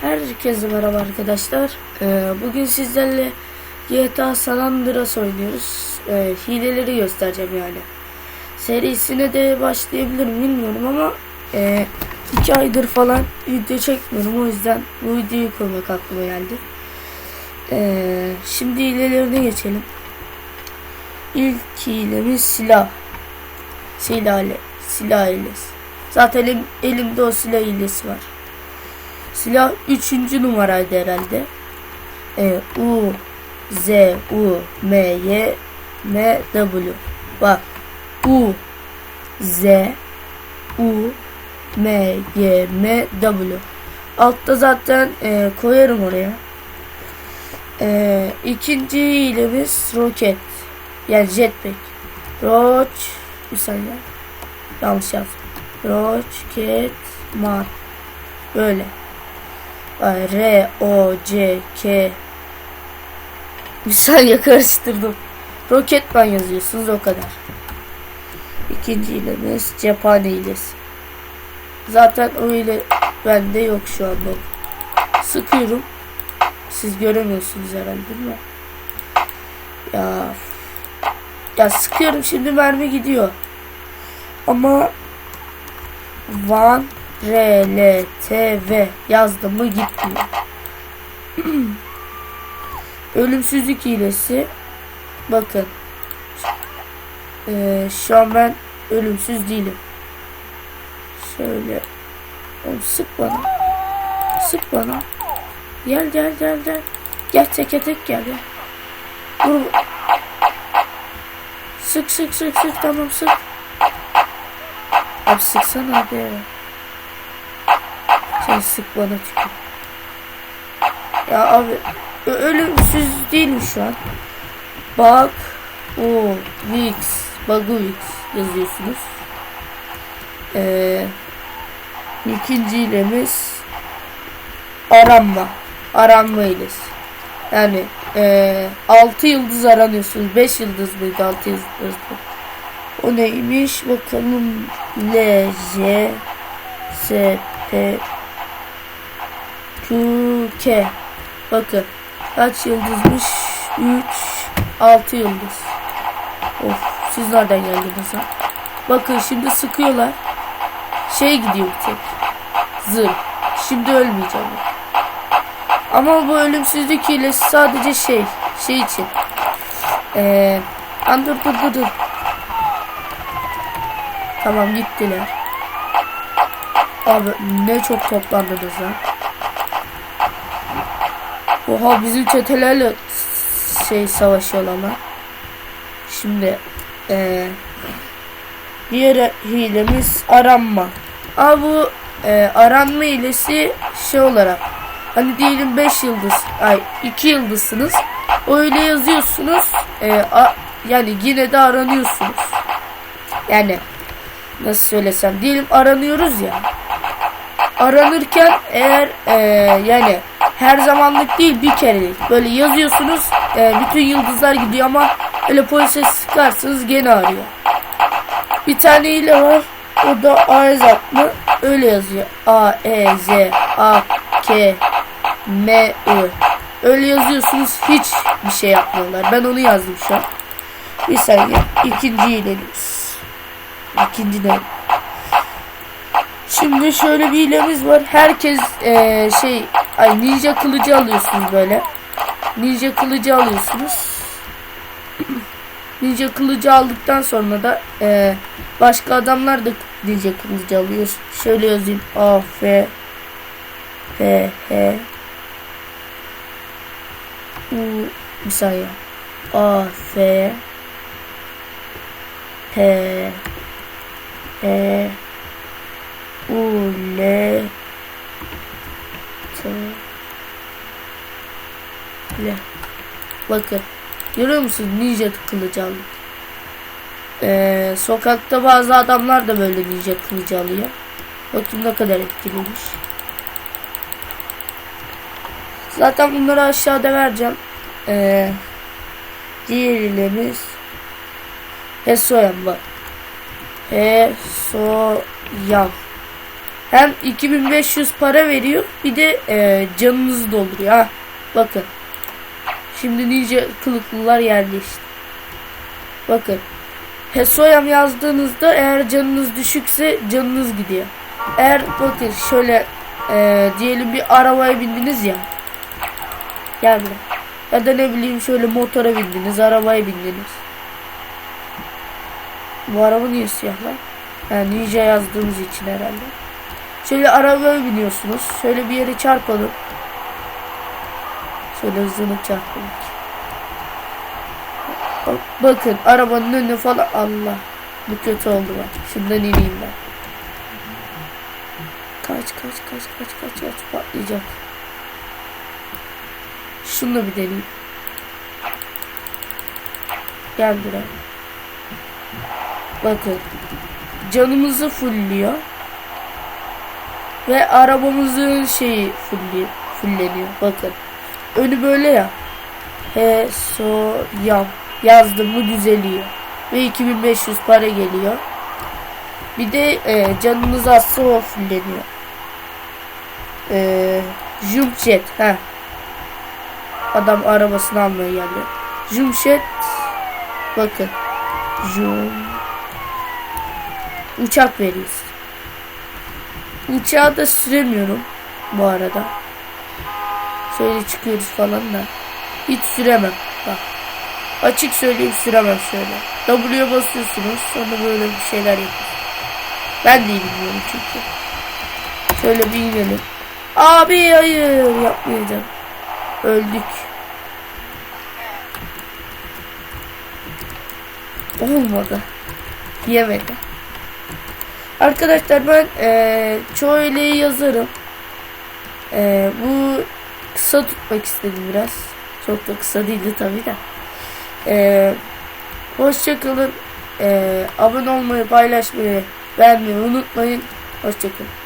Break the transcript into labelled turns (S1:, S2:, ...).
S1: Herkese merhaba arkadaşlar. Ee, bugün sizlerle GTA San Andreas oynuyoruz. Ee, hileleri göstereceğim yani. Serisine de başlayabilirim bilmiyorum ama e, iki aydır falan video çekmiyorum. O yüzden bu videoyu koymak aklıma geldi. Ee, şimdi hilelerine geçelim. İlk hilemiz silah. Silah ile. Silah hilesi. Zaten elim, elimde o silah hilesi var. Silah 3. numaraydı herhalde. E, U Z U M Y M W. Bak. U Z U M Y M W. Altta zaten e, koyarım oraya. E, ikinci hilemiz roket. Yani jetpack. Roach bir saniye. Yanlış yazdım. Rocket man. Böyle. R O C K bir saniye karıştırdım. Roketman yazıyorsunuz o kadar. İkinci hilemiz cephane hilesi. Zaten o hile bende yok şu anda. Sıkıyorum. Siz göremiyorsunuz herhalde değil mi? Ya ya sıkıyorum şimdi mermi gidiyor. Ama Van R, L, T, V yazdım mı gitmiyor. Ölümsüzlük hilesi. Bakın. Ee, şu an ben ölümsüz değilim. Şöyle. Oğlum sık bana. Sık bana. Gel gel gel gel. Gel teke tek gel ya. Vur. Sık sık sık sık tamam sık. Abi sıksana abi. Sen sık bana tükür. Ya abi ölümsüz değilim şu an. Bak o Vix Baguvix yazıyorsunuz. Ee, ikinci ilemiz aranma. Aranma ilesi. Yani ee, 6 yıldız aranıyorsunuz. 5 yıldız mıydı 6 yıldız mı? O neymiş bakalım L J S P K Bakın kaç yıldızmış? 3 6 yıldız. Of siz nereden geldiniz ha Bakın şimdi sıkıyorlar. Şey gidiyor tek. Zırh Şimdi ölmeyeceğim. Ama bu ölümsüzlük hilesi sadece şey Şey için. Eee dur. Tamam gittiler. Abi ne çok toplandınız lan. Oha bizim çetelerle şey savaşıyorlar lan. Şimdi ee, diğer hilemiz aranma. Ama bu e, aranma hilesi şey olarak hani diyelim 5 yıldız ay 2 yıldızsınız öyle yazıyorsunuz e, a, yani yine de aranıyorsunuz yani nasıl söylesem diyelim aranıyoruz ya aranırken eğer e, yani her zamanlık değil bir kerelik. Böyle yazıyorsunuz e, bütün yıldızlar gidiyor ama öyle polise sıkarsınız gene arıyor. Bir tane ile var o da Aizat mı? Öyle yazıyor. A E Z A K M I. Öyle yazıyorsunuz hiç bir şey yapmıyorlar. Ben onu yazdım şu an. Bir saniye ikinci hilemiz İkinci de. Şimdi şöyle bir hilemiz var. Herkes eee, şey ay ninja kılıcı alıyorsunuz böyle. Ninja kılıcı alıyorsunuz. ninja kılıcı aldıktan sonra da eee, başka adamlar da ninja kılıcı alıyor. Şöyle yazayım. A F F H U bir saniye. A F P e U L L Bakın görüyor musunuz ninja kılıcı alıyor. Ee, sokakta bazı adamlar da böyle ninja kılıcı alıyor. Bakın ne kadar etkiliymiş. Zaten bunları aşağıda vereceğim. Ee, diğer ilemiz Hesoyan bak. He so yan. Hem 2500 para veriyor bir de e, canınızı dolduruyor. Ha, bakın. Şimdi ninja kılıklılar yerleşti. Bakın. Hesoyam yazdığınızda eğer canınız düşükse canınız gidiyor. Eğer bakın şöyle e, diyelim bir arabaya bindiniz ya. Gel. Ya da ne bileyim şöyle motora bindiniz, arabaya bindiniz. Bu araba niye siyah lan? Ha, ninja yazdığımız için herhalde. Şöyle arabaya biniyorsunuz. Şöyle bir yere çarpalım. Şöyle hızını çarpalım. Bak- Bakın arabanın önüne falan Allah. Bu kötü oldu bak. Şundan ineyim ben. Kaç kaç kaç kaç kaç kaç patlayacak. Şunu da bir deneyeyim. Gel buraya. Bakın. Canımızı fullliyor. Ve arabamızın şeyi fulli, fulleniyor. Bakın. Önü böyle ya. He so yam. Yazdım mı düzeliyor. Ve 2500 para geliyor. Bir de e, canınız azsa o fulleniyor. E, jump jet. Heh. Adam arabasını almaya geldi. Jumşet bakın. Jum uçak veriyoruz. Uçağı da süremiyorum bu arada. Şöyle çıkıyoruz falan da. Hiç süremem. Bak. Açık söyleyeyim süremem şöyle. W'ye basıyorsunuz sonra böyle bir şeyler yapıyorsunuz. Ben de bilmiyorum çünkü. Şöyle bir inelim. Abi hayır yapmayacağım. Öldük. Olmadı. Yemedi. Arkadaşlar ben eee çoğu eleği yazarım. Eee, bu kısa tutmak istedim biraz. Çok da kısa değildi tabii de. Eee hoşçakalın. Eee abone olmayı, paylaşmayı, beğenmeyi unutmayın. Hoşçakalın.